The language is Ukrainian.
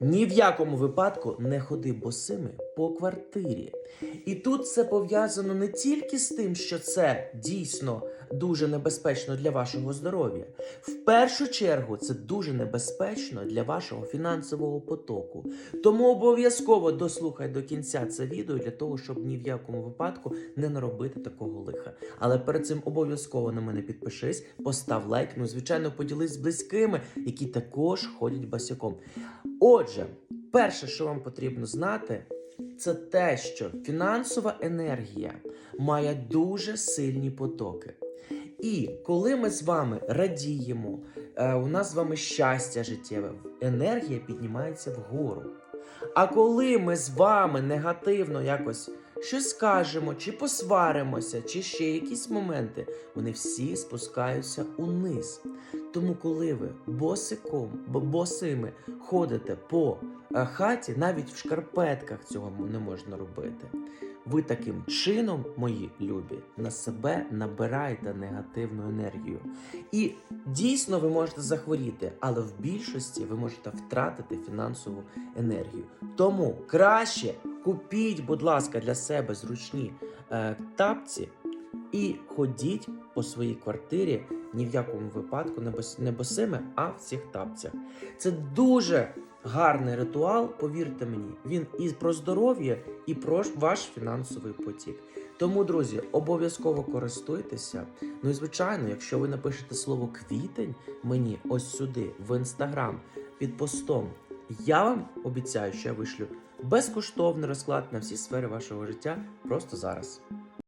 Ні в якому випадку не ходи босими по квартирі. І тут це пов'язано не тільки з тим, що це дійсно дуже небезпечно для вашого здоров'я. В першу чергу це дуже небезпечно для вашого фінансового потоку. Тому обов'язково дослухай до кінця це відео для того, щоб ні в якому випадку не наробити такого лиха. Але перед цим обов'язково на мене підпишись, постав лайк. Ну, звичайно, поділись з близькими, які також ходять басяком. Отже, перше, що вам потрібно знати, це те, що фінансова енергія має дуже сильні потоки. І коли ми з вами радіємо, е, у нас з вами щастя життєве, енергія піднімається вгору. А коли ми з вами негативно якось щось скажемо, чи посваримося, чи ще якісь моменти, вони всі спускаються униз. Тому, коли ви босиком, босими ходите по е, хаті, навіть в шкарпетках цього не можна робити. Ви таким чином, мої любі, на себе набираєте негативну енергію. І дійсно ви можете захворіти, але в більшості ви можете втратити фінансову енергію. Тому краще купіть, будь ласка, для себе зручні е, тапці і ходіть по своїй квартирі ні в якому випадку не, бос, не босими, а в цих тапцях. Це дуже гарний ритуал, повірте мені. Він і про здоров'я, і про ваш фінансовий потік. Тому, друзі, обов'язково користуйтеся. Ну і звичайно, якщо ви напишете слово квітень мені ось сюди, в інстаграм, під постом, я вам обіцяю, що я вишлю безкоштовний розклад на всі сфери вашого життя просто зараз.